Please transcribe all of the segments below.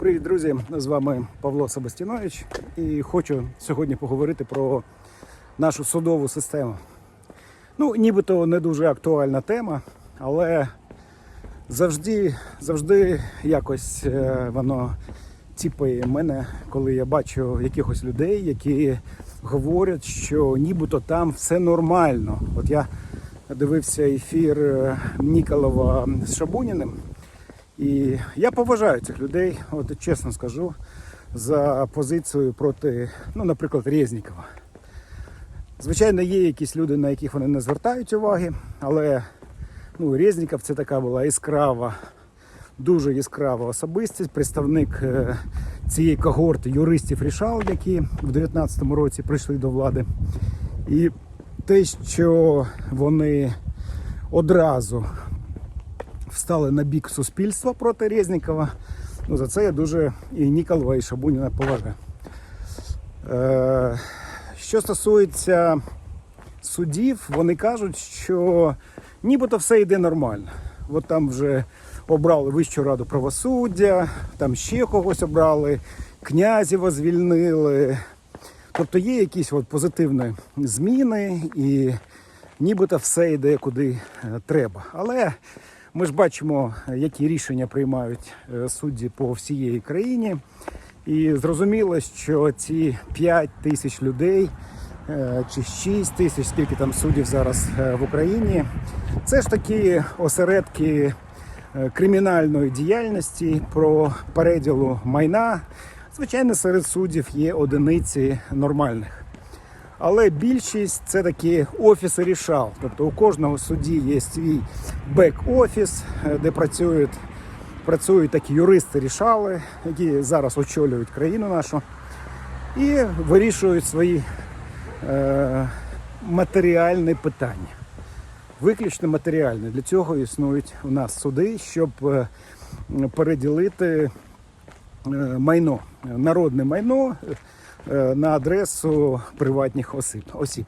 Привіт, друзі! З вами Павло Себастінович і хочу сьогодні поговорити про нашу судову систему. Ну, нібито не дуже актуальна тема, але завжди, завжди якось е, воно ціпає мене, коли я бачу якихось людей, які говорять, що нібито там все нормально. От я дивився ефір е, Ніколова з Шабуніним. І я поважаю цих людей, от чесно скажу, за позицію проти, ну, наприклад, Резнікова. Звичайно, є якісь люди, на яких вони не звертають уваги, але ну, Резніков це така була яскрава, дуже яскрава особистість, представник е, цієї когорти юристів рішал, які в 19-му році прийшли до влади. І те, що вони одразу встали на бік суспільства проти Резнікова. Ну, за це я дуже і Ніколова, і Шабуніна поважаю. Е, що стосується судів, вони кажуть, що нібито все йде нормально. От там вже обрали Вищу раду правосуддя, там ще когось обрали, князєва звільнили. Тобто є якісь от позитивні зміни і нібито все йде куди е, треба. Але ми ж бачимо, які рішення приймають е, судді по всієї країні. І зрозуміло, що ці 5 тисяч людей е, чи 6 тисяч, скільки там суддів зараз е, в Україні, це ж такі осередки кримінальної діяльності про переділу майна. Звичайно, серед суддів є одиниці нормальних. Але більшість це такі офіси рішал. Тобто у кожного судді є свій бек-офіс, е, де працюють, працюють такі юристи рішали, які зараз очолюють країну нашу і вирішують свої е, матеріальні питання. Виключно матеріальні. Для цього існують у нас суди, щоб е, переділити е, майно, народне майно на адресу приватних осіб.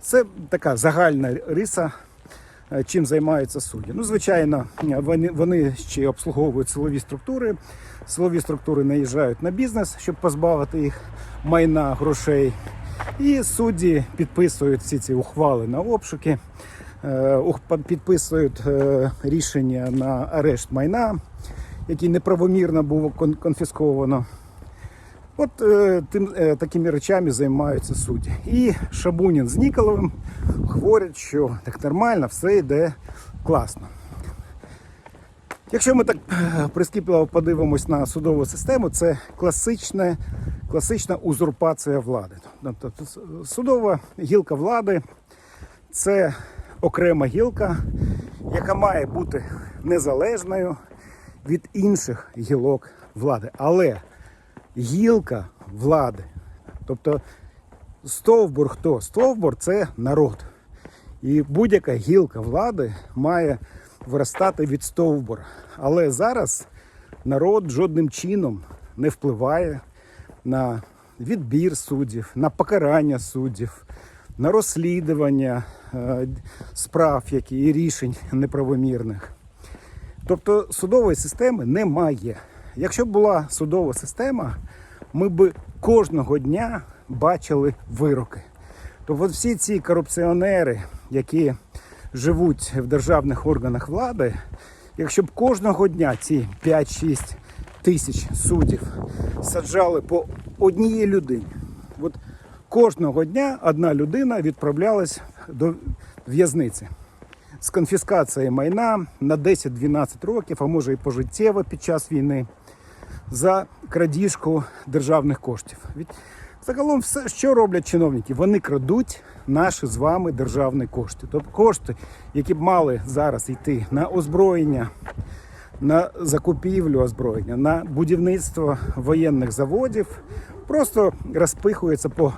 Це така загальна риса, е, чим займаються судді. Ну, звичайно, вони, вони ще обслуговують силові структури. Силові структури наїжджають на бізнес, щоб позбавити їх майна, грошей. І судді підписують всі ці ухвали на обшуки, е, підписують е, рішення на арешт майна, який неправомірно кон- конфісковано. От е, тим, е, такими речами займаються судді. І Шабунін з Ніколовим говорять, що так нормально, все йде класно. Якщо ми так е, прискіпливо подивимось на судову систему, це класичне, класична узурпація влади. Тобто судова гілка влади це окрема гілка, яка має бути незалежною від інших гілок влади. Але гілка влади. Тобто стовбур хто? Стовбур це народ. І будь-яка гілка влади має виростати від стовбура. Але зараз народ жодним чином не впливає на відбір суддів, на покарання суддів, на розслідування е, справ, які і рішень неправомірних. Тобто судової системи немає. Якщо б була судова система, ми б кожного дня бачили вироки. Тобто всі ці корупціонери, які живуть в державних органах влади, якщо б кожного дня ці 5-6 тисяч суддів саджали по одній людині, от кожного дня одна людина відправлялась до в'язниці з конфіскацією майна на 10-12 років, а може і пожиттєво під час війни, за крадіжку державних коштів. Загалом, все, що роблять чиновники? Вони крадуть наші з вами державні кошти. Тобто кошти, які б мали зараз йти на озброєння, на закупівлю озброєння, на будівництво воєнних заводів, просто розпихуються по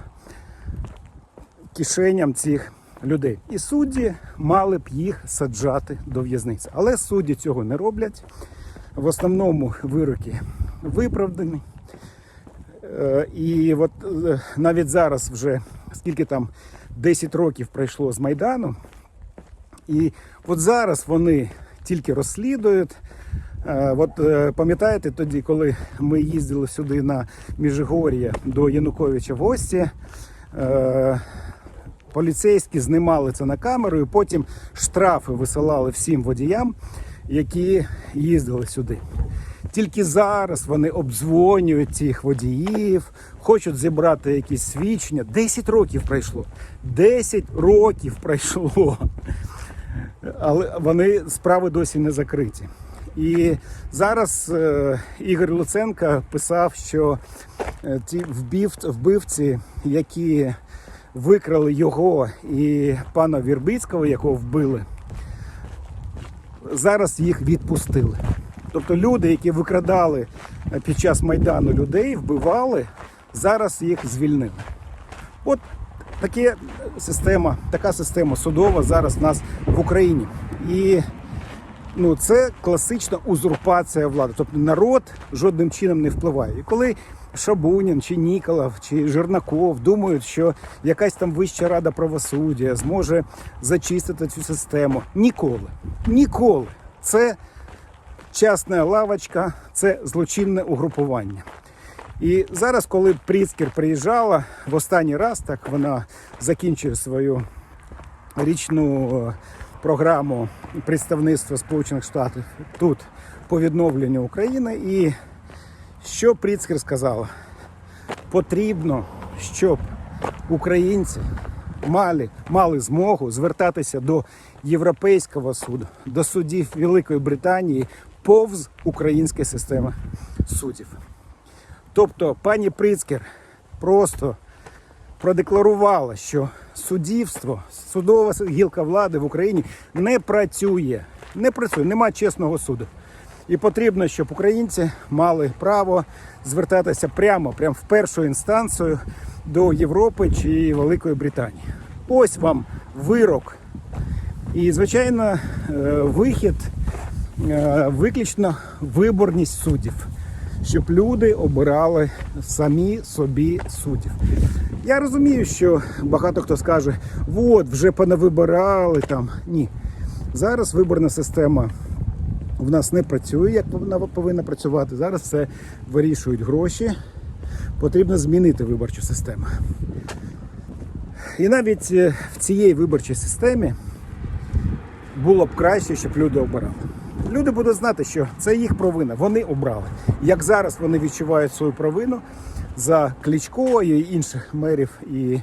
кишеням цих людей. І судді мали б їх саджати до в'язниці. Але судді цього не роблять. В основному вироки виправдані. Е, І от е, навіть зараз вже скільки там 10 років пройшло з Майдану, і от зараз вони тільки розслідують, Е, От пам'ятаєте тоді, коли ми їздили сюди на Міжгор'я до Януковича в гості, поліцейські знімали це на камеру і потім штрафи висилали всім водіям, які їздили сюди. Тільки зараз вони обдзвонюють цих водіїв, хочуть зібрати якісь свідчення. 10 років пройшло. 10 років пройшло. Але вони справи досі не закриті. І зараз е, Ігор Луценко писав, що е, ті вбивці, які викрали його і пана Вірбицького, якого вбили, зараз їх відпустили. Тобто люди, які викрадали е, під час Майдану людей, вбивали, зараз їх звільнили. От таке система, така система судова зараз у нас в Україні. І ну, це класична узурпація влади. Тобто народ жодним чином не впливає. І коли Шабунін чи Ніколов чи Жернаков думають, що якась там вища рада правосуддя зможе зачистити цю систему. Ніколи. Ніколи. Це частна лавочка, це злочинне угрупування. І зараз, коли Пріцкер приїжджала в останній раз, так вона закінчує свою річну е, програму представництва Сполучених Штатів тут по відновленню України. І що Пріцкер сказала? Потрібно, щоб українці мали, мали змогу звертатися до Європейського суду, до судів Великої Британії повз українська система суддів. Тобто пані Прицкер просто продекларувала, що суддівство, судова гілка влади в Україні не працює. Не працює, нема чесного суду. І потрібно, щоб українці мали право звертатися прямо, прямо в першу інстанцію до Європи чи Великої Британії. Ось вам вирок. І, звичайно, е, вихід е, виключно виборність суддів, щоб люди обирали самі собі суддів. Я розумію, що багато хто скаже, от вже понавибирали там. Ні. Зараз виборна система в нас не працює, як вона повинна працювати. Зараз все вирішують гроші. Потрібно змінити виборчу систему. І навіть е, в цій виборчій системі було б краще, щоб люди обирали. Люди будуть знати, що це їх провина. Вони обрали. Як зараз вони відчувають свою провину за Кличко і інших мерів і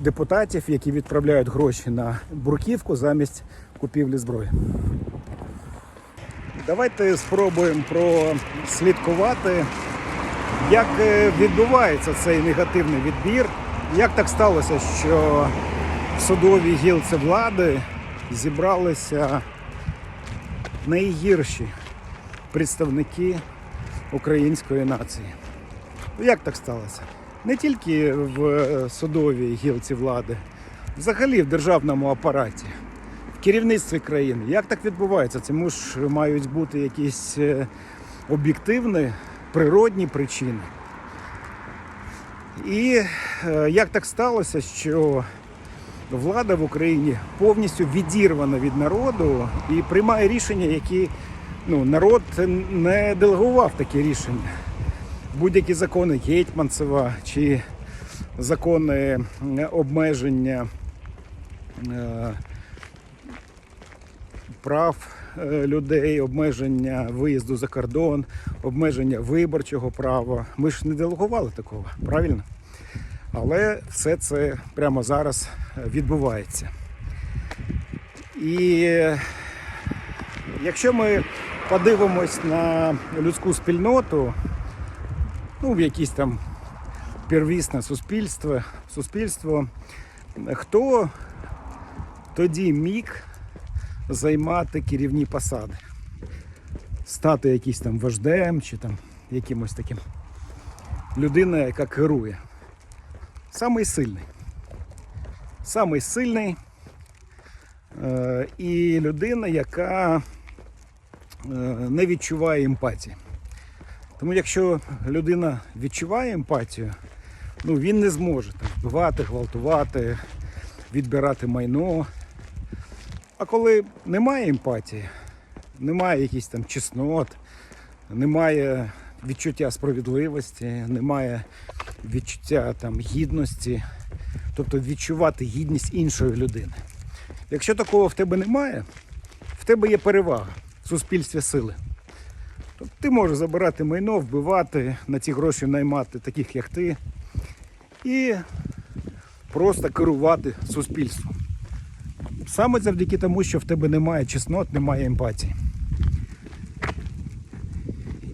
депутатів, які відправляють гроші на бурківку замість купівлі зброї. Давайте спробуємо прослідкувати, як е, відбувається цей негативний відбір. Як так сталося, що в судовій гілці влади зібралися найгірші представники української нації. Як так сталося? Не тільки в е, судовій гілці влади, взагалі в державному апараті, керівництві країни. Як так відбувається? Цьому ж мають бути якісь е, об'єктивні, природні причини. І е, як так сталося, що влада в Україні повністю відірвана від народу і приймає рішення, які ну, народ не делегував такі рішення. Будь-які закони Гетьманцева чи закони е, обмеження прав е, людей, обмеження виїзду за кордон, обмеження виборчого права. Ми ж не делегували такого, правильно? Але все це прямо зараз е, відбувається. І е, якщо ми подивимось на людську спільноту, ну, в якісь там первісне суспільство, суспільство, хто тоді міг займати керівні посади, стати якийсь там вождем чи там якимось таким людина, яка керує. Самий сильний. Самий сильний е, і людина, яка е, не відчуває емпатії. Тому якщо людина відчуває емпатію, ну він не зможе там, вбивати, гвалтувати, відбирати майно. А коли немає емпатії, немає якихось там чеснот, немає відчуття справедливості, немає відчуття там гідності, тобто відчувати гідність іншої людини. Якщо такого в тебе немає, в тебе є перевага в суспільстві сили. Тобто ти можеш забирати майно, вбивати, на ці гроші наймати таких, як ти, і просто керувати суспільством. Саме завдяки тому, що в тебе немає чеснот, немає емпатії.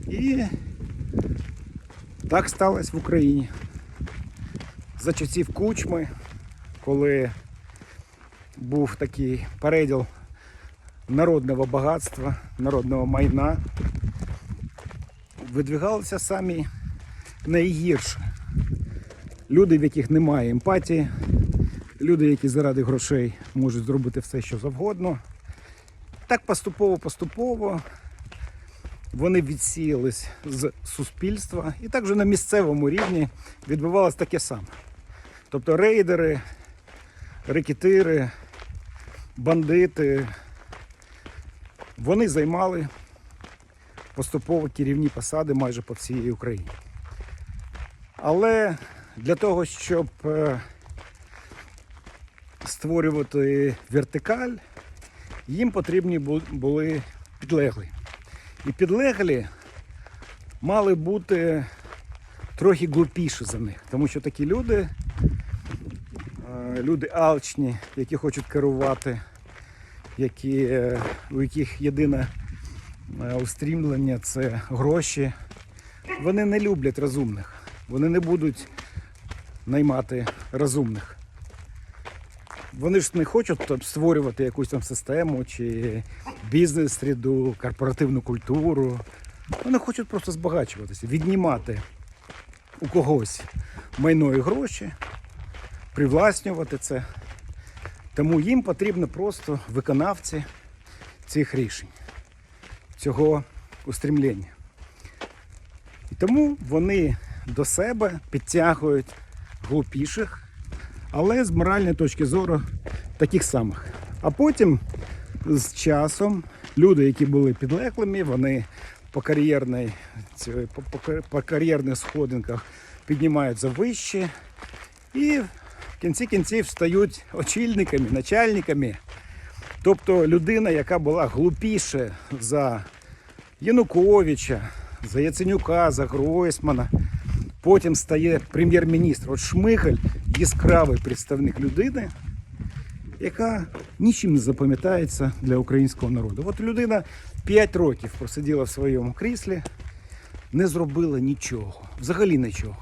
І так сталося в Україні. За часів кучми, коли був такий переділ народного багатства, народного майна, видвигалися самі найгірші. Люди, в яких немає емпатії, люди, які заради грошей можуть зробити все, що завгодно. Так поступово-поступово вони відсіялись з суспільства. І також на місцевому рівні відбувалось таке саме. Тобто рейдери, рекетири, бандити, вони займали поступово керівні посади майже по всій Україні. Але для того, щоб е, створювати вертикаль, їм потрібні були підлеглі. І підлеглі мали бути трохи глупіші за них, тому що такі люди, люди алчні, які хочуть керувати, які, е, у яких єдине е, устрімлення це гроші, вони не люблять розумних. Вони не будуть наймати розумних. Вони ж не хочуть там, створювати якусь там систему чи бізнес-среду, корпоративну культуру. Вони хочуть просто збагачуватися, віднімати у когось майно і гроші, привласнювати це. Тому їм потрібно просто виконавці цих рішень, цього устремлення. І тому вони до себе підтягують глупіших, але з моральної точки зору таких самих. А потім з часом люди, які були підлеглими, вони по, кар'єрній, по, кар'єрних сходинках піднімаються вище і в кінці кінців стають очільниками, начальниками. Тобто людина, яка була глупіше за Януковича, за Яценюка, за Гройсмана, потім стає прем'єр-міністр. От Шмигаль яскравий представник людини, яка нічим не запам'ятається для українського народу. От людина 5 років просиділа в своєму кріслі, не зробила нічого, взагалі нічого.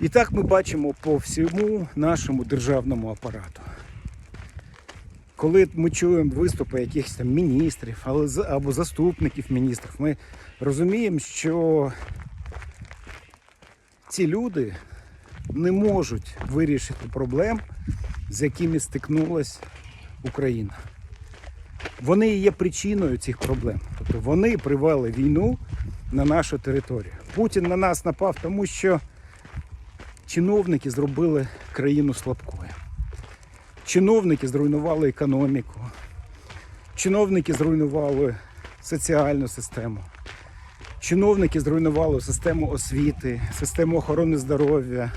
І так ми бачимо по всьому нашому державному апарату. Коли ми чуємо виступи якихось там міністрів або заступників міністрів, ми розуміємо, що ці люди не можуть вирішити проблем, з якими стикнулася Україна. Вони є причиною цих проблем. Тобто вони привели війну на нашу територію. Путін на нас напав, тому що чиновники зробили країну слабкою. Чиновники зруйнували економіку, чиновники зруйнували соціальну систему, чиновники зруйнували систему освіти, систему охорони здоров'я,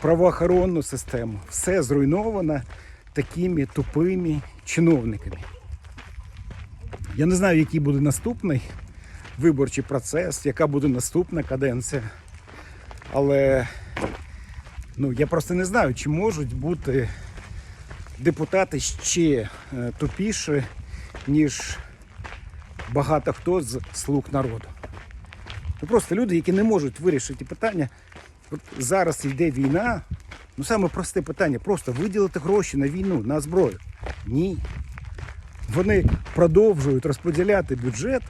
правоохоронну систему. Все зруйновано такими тупими чиновниками. Я не знаю, який буде наступний виборчий процес, яка буде наступна каденція. Але ну, я просто не знаю, чи можуть бути депутати ще е, тупіші, ніж багато хто з слуг народу. Ну, просто люди, які не можуть вирішити питання. От зараз йде війна. Ну саме просте питання, просто виділити гроші на війну, на зброю. Ні. Вони продовжують розподіляти бюджет,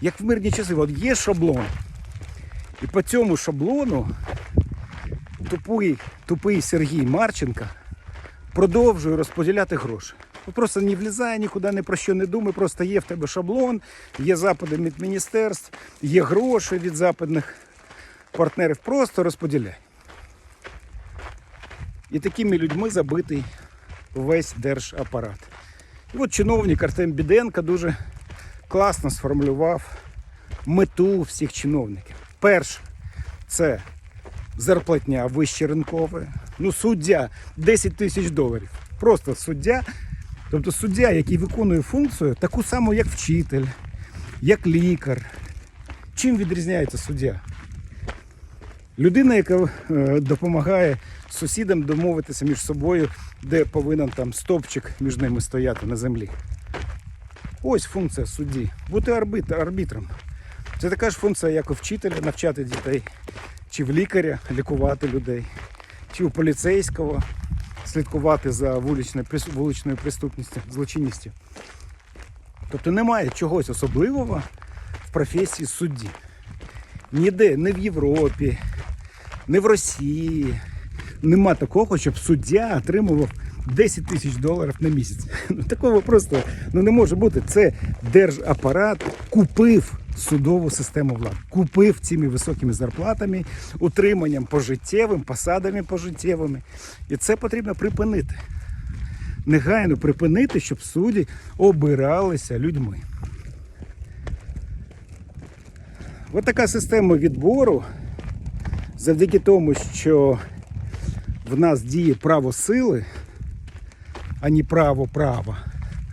як в мирні часи. От є шаблон. І по цьому шаблону тупий, тупий Сергій Марченко продовжує розподіляти гроші. Ну, Просто не влізає нікуди, ні про що не думає, просто є в тебе шаблон, є запити від міністерств, є гроші від западних партнерів. Просто розподіляй. І такими людьми забитий весь держапарат. І от чиновник Артем Біденко дуже класно сформулював мету всіх чиновників. Перше, це зарплатня вище ринкової. Ну, суддя 10 тисяч доларів. Просто суддя. Тобто суддя, який виконує функцію, таку саму, як вчитель, як лікар. Чим відрізняється суддя? Людина, яка е, допомагає сусідам домовитися між собою, де повинен там стовпчик між ними стояти на землі. Ось функція судді. Бути арбітром. Це така ж функція, як у вчителя навчати дітей, чи в лікаря лікувати людей, чи у поліцейського слідкувати за вуличною преступністю, злочинністю. Тобто немає чогось особливого в професії судді. Ніде, не в Європі, не в Росії. Нема такого, щоб суддя отримував 10 тисяч доларів на місяць. Ну, такого просто ну, не може бути. Це держапарат купив судову систему влади, купив цими високими зарплатами, утриманням пожиттєвим, посадами пожиттєвими. І це потрібно припинити. Негайно припинити, щоб судді обиралися людьми. Ось така система відбору, завдяки тому, що в нас діє право сили, а не право права.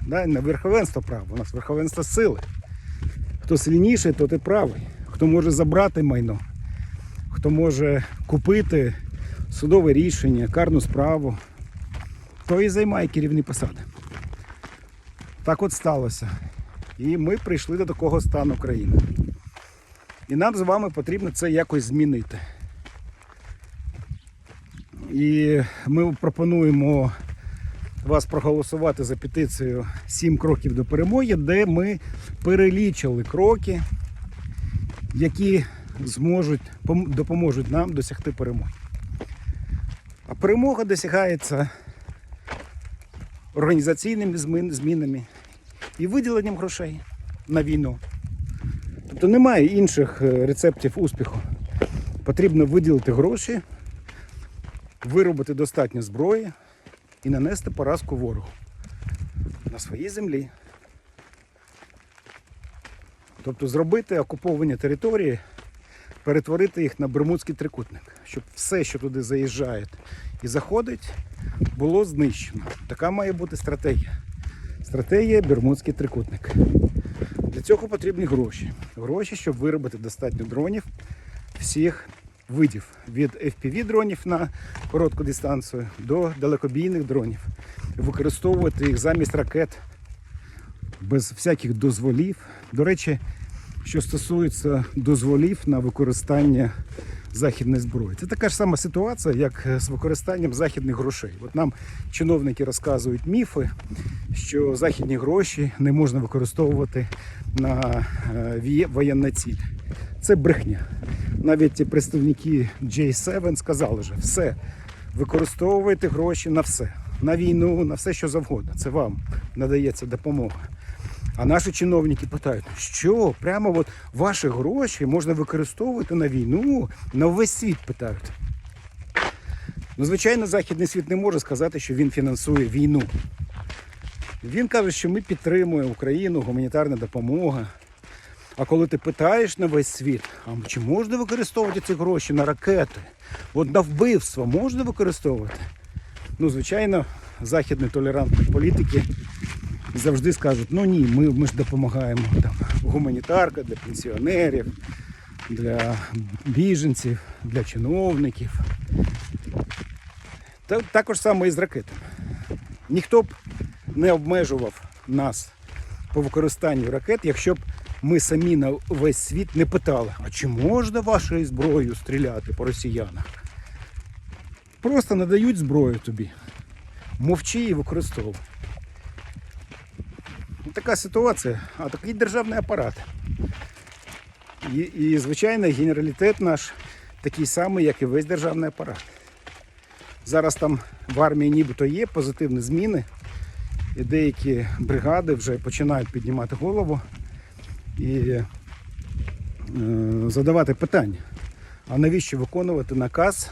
Да? Не верховенство права, у нас верховенство сили. Хто сильніший, тот і правий. Хто може забрати майно, хто може купити судове рішення, карну справу, той і займає керівні посади. Так от сталося. І ми прийшли до такого стану країни. І нам з вами потрібно це якось змінити. І ми пропонуємо вас проголосувати за петицію «7 кроків до перемоги, де ми перелічили кроки, які зможуть, допоможуть нам досягти перемоги. А перемога досягається організаційними змінами і виділенням грошей на війну. Тобто немає інших е, рецептів успіху. Потрібно виділити гроші, виробити достатньо зброї і нанести поразку ворогу на своїй землі. Тобто зробити окуповані території, перетворити їх на Бермудський трикутник, щоб все, що туди заїжджає і заходить, було знищено. Така має бути стратегія. Стратегія Бермудський трикутник. Для цього потрібні гроші. Гроші, щоб виробити достатньо дронів всіх видів. Від FPV дронів на коротку дистанцію до далекобійних дронів. Використовувати їх замість ракет без всяких дозволів. До речі, що стосується дозволів на використання західної зброї. Це така ж сама ситуація, як з використанням західних грошей. От нам чиновники розказують міфи, що західні гроші не можна використовувати на е, воєнна ціль. Це брехня. Навіть представники J7 сказали вже, все, використовуйте гроші на все. На війну, на все, що завгодно. Це вам надається допомога. А наші чиновники питають, що прямо от ваші гроші можна використовувати на війну, на весь світ питають. Ну, звичайно, Західний світ не може сказати, що він фінансує війну. Він каже, що ми підтримуємо Україну, гуманітарна допомога. А коли ти питаєш на весь світ, а чи можна використовувати ці гроші на ракети? От на вбивство можна використовувати? Ну, звичайно, західні толерантні політики завжди скажуть, ну ні, ми, ми ж допомагаємо там гуманітарка для пенсіонерів, для біженців, для чиновників. Та, також саме і з ракетами. Ніхто б не обмежував нас по використанню ракет, якщо б ми самі на весь світ не питали, а чи можна вашою зброєю стріляти по росіянах? Просто надають зброю тобі. Мовчи і використовуй. Ну, Така ситуація, а такий державний апарат. І, і звичайно, генералітет наш такий самий, як і весь державний апарат. Зараз там в армії нібито є позитивні зміни, і деякі бригади вже починають піднімати голову і е, задавати питання. А навіщо виконувати наказ,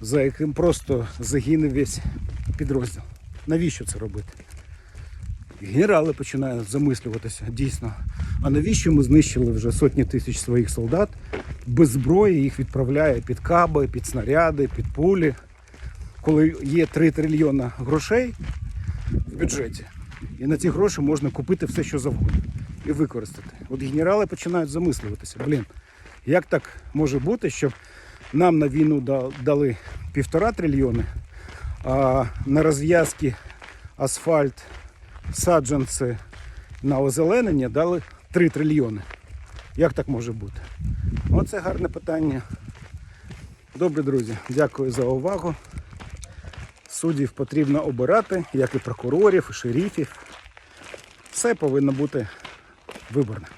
за яким просто загине весь підрозділ? Навіщо це робити? Генерали починають замислюватися дійсно. А навіщо ми знищили вже сотні тисяч своїх солдат без зброї, їх відправляє під каби, під снаряди, під пулі. Коли є 3 трильйона грошей в бюджеті, і на ці гроші можна купити все, що завгодно, і використати. От генерали починають замислюватися. Блін, як так може бути, щоб нам на війну дали півтора трильйони, а на розв'язки асфальт, саджанці на озеленення дали 3 трильйони. Як так може бути? Оце гарне питання. Добре, друзі, дякую за увагу. Суддів потрібно обирати, як і прокурорів, і шерифів. Все повинно бути виборне.